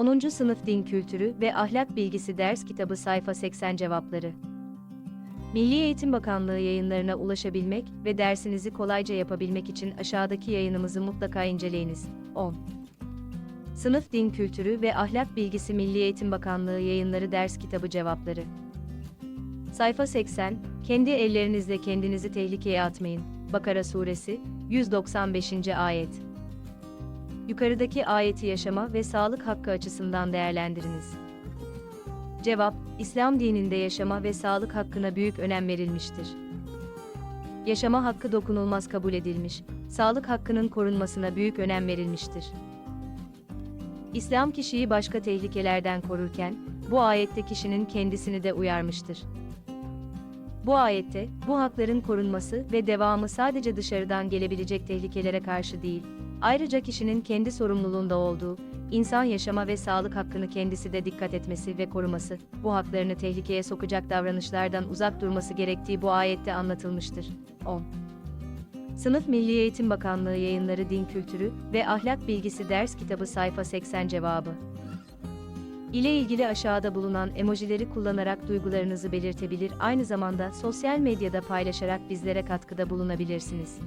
10. Sınıf Din Kültürü ve Ahlak Bilgisi Ders Kitabı Sayfa 80 Cevapları Milli Eğitim Bakanlığı yayınlarına ulaşabilmek ve dersinizi kolayca yapabilmek için aşağıdaki yayınımızı mutlaka inceleyiniz. 10. Sınıf Din Kültürü ve Ahlak Bilgisi Milli Eğitim Bakanlığı Yayınları Ders Kitabı Cevapları Sayfa 80, Kendi ellerinizle kendinizi tehlikeye atmayın. Bakara Suresi, 195. Ayet Yukarıdaki ayeti yaşama ve sağlık hakkı açısından değerlendiriniz. Cevap, İslam dininde yaşama ve sağlık hakkına büyük önem verilmiştir. Yaşama hakkı dokunulmaz kabul edilmiş, sağlık hakkının korunmasına büyük önem verilmiştir. İslam kişiyi başka tehlikelerden korurken, bu ayette kişinin kendisini de uyarmıştır. Bu ayette, bu hakların korunması ve devamı sadece dışarıdan gelebilecek tehlikelere karşı değil, ayrıca kişinin kendi sorumluluğunda olduğu, insan yaşama ve sağlık hakkını kendisi de dikkat etmesi ve koruması, bu haklarını tehlikeye sokacak davranışlardan uzak durması gerektiği bu ayette anlatılmıştır. 10. Sınıf Milli Eğitim Bakanlığı Yayınları Din Kültürü ve Ahlak Bilgisi Ders Kitabı Sayfa 80 Cevabı ile ilgili aşağıda bulunan emojileri kullanarak duygularınızı belirtebilir, aynı zamanda sosyal medyada paylaşarak bizlere katkıda bulunabilirsiniz.